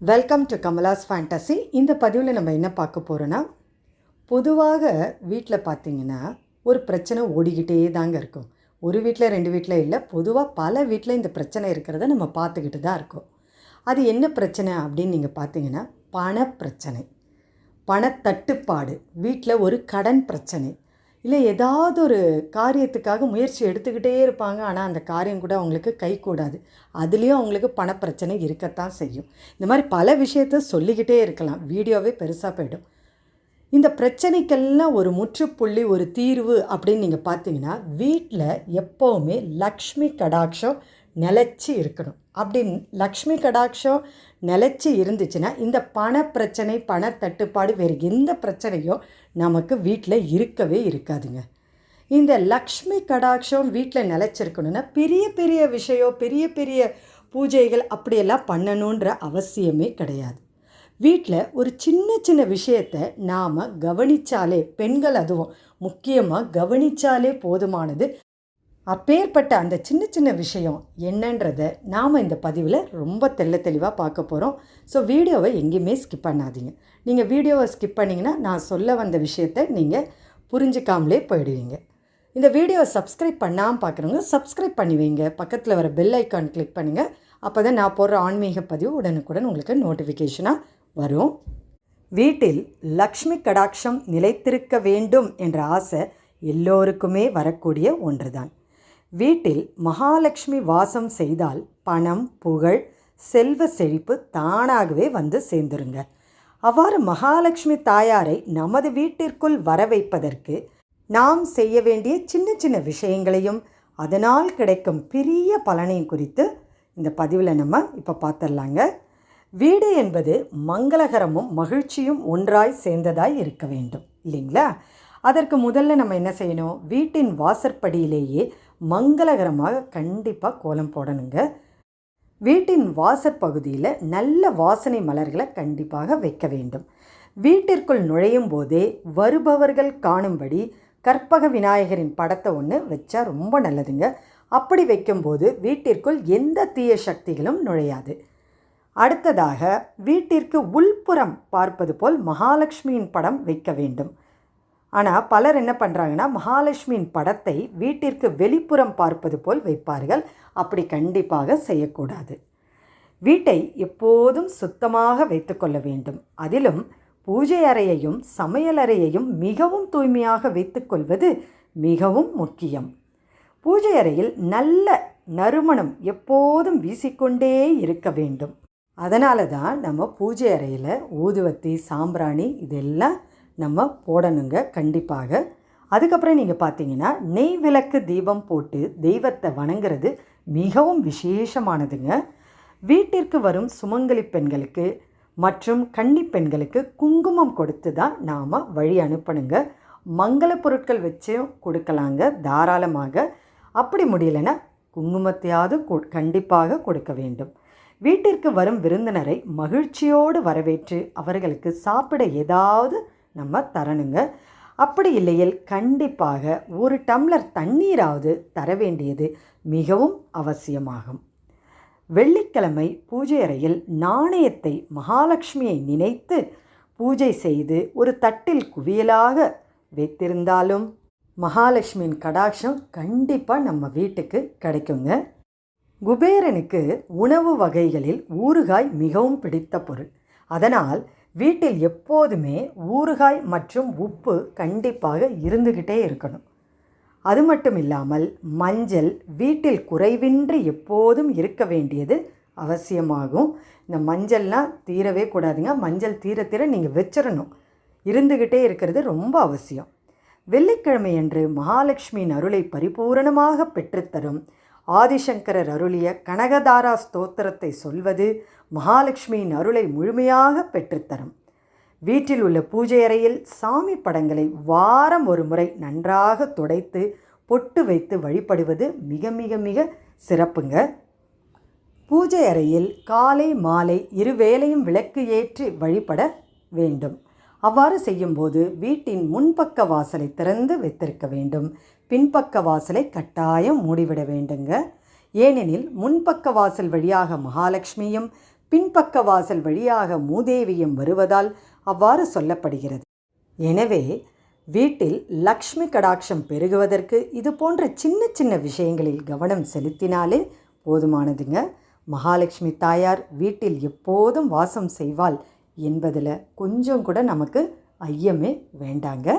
Welcome to Kamala's fantasy இந்த பதிவில் நம்ம என்ன பார்க்க போகிறோன்னா பொதுவாக வீட்டில் பார்த்தீங்கன்னா ஒரு பிரச்சனை ஓடிக்கிட்டே தாங்க இருக்கும். ஒரு வீட்டில் ரெண்டு வீட்டில் இல்லை பொதுவாக பல வீட்டில் இந்த பிரச்சனை இருக்கிறத நம்ம பார்த்துக்கிட்டு தான் இருக்கோம். அது என்ன பிரச்சனை அப்படின்னு நீங்கள் பார்த்தீங்கன்னா பண பிரச்சனை. பணத்தட்டுப்பாடு. வீட்டில் ஒரு கடன் பிரச்சனை. இல்லை ஏதாவது ஒரு காரியத்துக்காக முயற்சி எடுத்துக்கிட்டே இருப்பாங்க. ஆனால் அந்த காரியம் கூட அவங்களுக்கு கைக்கூடாது அதுலேயும் அவங்களுக்கு பணப்பிரச்சனை இருக்கத்தான் செய்யும். இந்த மாதிரி பல விஷயத்த சொல்லிக்கிட்டே இருக்கலாம். வீடியோவே பெருசாக போயிடும். இந்த பிரச்சனைக்கெல்லாம் ஒரு முற்றுப்புள்ளி ஒரு தீர்வு அப்படின்னு நீங்கள் பார்த்தீங்கன்னா வீட்டில் எப்போவுமே லக்ஷ்மி கடாட்சம் நிலச்சி இருக்கணும். அப்படி லக்ஷ்மி கடாட்சம் நிலச்சி இருந்துச்சுன்னா இந்த பண பிரச்சனை பண தட்டுப்பாடு வேறு எந்த பிரச்சனையும் நமக்கு வீட்டில் இருக்கவே இருக்காதுங்க. இந்த லக்ஷ்மி கடாட்சம் வீட்டில் நிலச்சிருக்கணும்னா பெரிய பெரிய விஷயம் பெரிய பெரிய பூஜைகள் அப்படியெல்லாம் பண்ணணுன்ற அவசியமே கிடையாது. வீட்டில் ஒரு சின்ன சின்ன விஷயத்தை நாம் கவனித்தாலே பெண்கள் அதுவும் முக்கியமாக கவனித்தாலே போதுமானது. அப்பேற்பட்ட அந்த சின்ன சின்ன விஷயம் என்னன்றதை நாம் இந்த பதிவில் ரொம்ப தெள்ள தெளிவாக பார்க்க போகிறோம் ஸோ வீடியோவை எங்கேயுமே ஸ்கிப் பண்ணாதீங்க. நீங்கள் வீடியோவை ஸ்கிப் பண்ணிங்கன்னா நான் சொல்ல வந்த விஷயத்தை நீங்கள் புரிஞ்சிக்காமலே போயிடுவீங்க. இந்த வீடியோவை சப்ஸ்கிரைப் பண்ணாமல் பார்க்குறவங்க சப்ஸ்கிரைப் பண்ணி வைங்க. பக்கத்தில் வர பெல் ஐக்கான் கிளிக் பண்ணுங்கள் அப்போ தான் நான் போடுற ஆன்மீக பதிவு உடனுக்குடன் உங்களுக்கு நோட்டிஃபிகேஷனாக வரும். வீட்டில் லக்ஷ்மி கடாட்சம் நிலைத்திருக்க வேண்டும் என்ற ஆசை எல்லோருக்குமே வரக்கூடிய ஒன்றுதான். வீட்டில் மகாலட்சுமி வாசம் செய்தால் பணம் புகழ் செல்வ செழிப்பு தானாகவே வந்து சேர்ந்துருங்க. அவ்வாறு மகாலட்சுமி தாயாரை நமது வீட்டிற்குள் வர வைப்பதற்கு நாம் செய்ய வேண்டிய சின்ன சின்ன விஷயங்களையும் அதனால் கிடைக்கும் பெரிய பலனையும் குறித்து இந்த பதிவில் நம்ம இப்போ பார்த்துடலாங்க வீடு என்பது மங்களகரமும் மகிழ்ச்சியும் ஒன்றாய் சேர்ந்ததாய் இருக்க வேண்டும் இல்லைங்களா? அதற்கு முதல்ல நம்ம என்ன செய்யணும்? வீட்டின் வாசற்படியிலேயே மங்களகரமாக கண்டிப்பாக கோலம் போடணுங்க. வீட்டின் வாசற்பகுதியில் நல்ல வாசனை மலர்களை கண்டிப்பாக வைக்க வேண்டும். வீட்டிற்குள் நுழையும் போதே வருபவர்கள் காணும்படி கற்பக விநாயகரின் படத்தை ஒன்று வச்சா ரொம்ப நல்லதுங்க. அப்படி வைக்கும்போது வீட்டிற்குள் எந்த தீய சக்திகளும் நுழையாது. அடுத்ததாக வீட்டிற்கு உள்புறம் பார்ப்பது போல் மகாலட்சுமியின் படம் வைக்க வேண்டும். ஆனால் பலர் என்ன பண்ணுறாங்கன்னா மகாலட்சுமியின் படத்தை வீட்டிற்கு வெளிப்புறம் பார்ப்பது போல் வைப்பார்கள். அப்படி கண்டிப்பாக செய்யக்கூடாது. வீட்டை எப்போதும் சுத்தமாக வைத்துக்கொள்ள வேண்டும். அதிலும் பூஜை அறையையும் சமையல் அறையையும் மிகவும் தூய்மையாக வைத்துக்கொள்வது மிகவும் முக்கியம். பூஜை அறையில் நல்ல நறுமணம் எப்போதும் வீசிக்கொண்டே இருக்க வேண்டும். அதனால தான் நம்ம பூஜை அறையில் ஊதுவத்தி சாம்பிராணி இதெல்லாம் நம்ம போடணுங்க கண்டிப்பாக. அதுக்கப்புறம் நீங்கள் பார்த்தீங்கன்னா நெய் விளக்கு தீபம் போட்டு தெய்வத்தை வணங்குறது மிகவும் விசேஷமானதுங்க. வீட்டிற்கு வரும் சுமங்கலி பெண்களுக்கு மற்றும் கன்னி பெண்களுக்கு குங்குமம் கொடுத்து தான் நாம் வழி அனுப்பணுங்க. மங்கள பொருட்கள் வச்சும் கொடுக்கலாங்க தாராளமாக. அப்படி முடியலைன்னா குங்குமத்தையாவது கண்டிப்பாக கொடுக்க வேண்டும். வீட்டிற்கு வரும் விருந்தினரை மகிழ்ச்சியோடு வரவேற்று அவர்களுக்கு சாப்பிட ஏதாவது நம்ம தரணுங்க. அப்படி இல்லையில் கண்டிப்பாக ஒரு டம்ளர் தண்ணீராவது தர வேண்டியது மிகவும் அவசியமாகும். வெள்ளிக்கிழமை பூஜை அறையில் நாணயத்தை மகாலட்சுமியை நினைத்து பூஜை செய்து ஒரு தட்டில் குவியலாக வைத்திருந்தாலும் மகாலட்சுமியின் கடாட்சம் கண்டிப்பாக நம்ம வீட்டுக்கு கிடைக்குங்க. குபேரனுக்கு உணவு வகைகளில் ஊறுகாய் மிகவும் பிடித்த பொருள். அதனால் வீட்டில் எப்போதுமே ஊறுகாய் மற்றும் உப்பு கண்டிப்பாக இருந்துக்கிட்டே இருக்கணும். அது மட்டும் இல்லாமல் மஞ்சள் வீட்டில் குறைவின்றி எப்போதும் இருக்க வேண்டியது அவசியமாகும். இந்த மஞ்சள்லாம் தீரவே கூடாதுங்க. மஞ்சள் தீர தீர நீங்கள் வச்சிடணும் இருந்துக்கிட்டே இருக்கிறது ரொம்ப அவசியம். வெள்ளிக்கிழமையன்று மகாலட்சுமியின் அருளை பரிபூரணமாக பெற்றுத்தரும் ஆதிசங்கரர் அருளிய கனகதாரா ஸ்தோத்திரத்தை சொல்வது மகாலட்சுமியின் அருளை முழுமையாக பெற்றுத்தரும். வீட்டில் உள்ள பூஜை அறையில் சாமி படங்களை வாரம் ஒரு முறை நன்றாக துடைத்து பொட்டு வைத்து வழிபடுவது மிக மிக மிக சிறப்புங்க. பூஜை அறையில் காலை மாலை இருவேளையும் விளக்கு ஏற்றி வழிபட வேண்டும். அவ்வாறு செய்யும்போது வீட்டின் முன்பக்க வாசலை திறந்து வைத்திருக்க வேண்டும். பின்பக்க வாசலை கட்டாயம் மூடிவிட வேண்டுங்க. ஏனெனில் முன்பக்க வாசல் வழியாக மகாலட்சுமியும் பின்பக்க வாசல் வழியாக மூதேவியும் வருவதால் அவ்வாறு சொல்லப்படுகிறது. எனவே வீட்டில் லக்ஷ்மி கடாட்சம் பெருகுவதற்கு இது போன்ற சின்ன சின்ன விஷயங்களில் கவனம் செலுத்தினாலே போதுமானதுங்க. மகாலட்சுமி தாயார் வீட்டில் எப்போதும் வாசம் செய்வாள். என்பதில் கொஞ்சம் கூட நமக்கு ஐயமே வேண்டாங்க.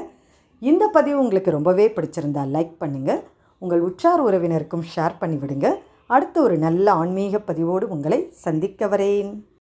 இந்த பதிவு உங்களுக்கு ரொம்பவே பிடிச்சிருந்தா லைக் பண்ணுங்கள் உங்கள் உற்றார் உறவினருக்கும் ஷேர் பண்ணிவிடுங்க. அடுத்த ஒரு நல்ல ஆன்மீக பதிவோடு உங்களை சந்திக்க வரேன்.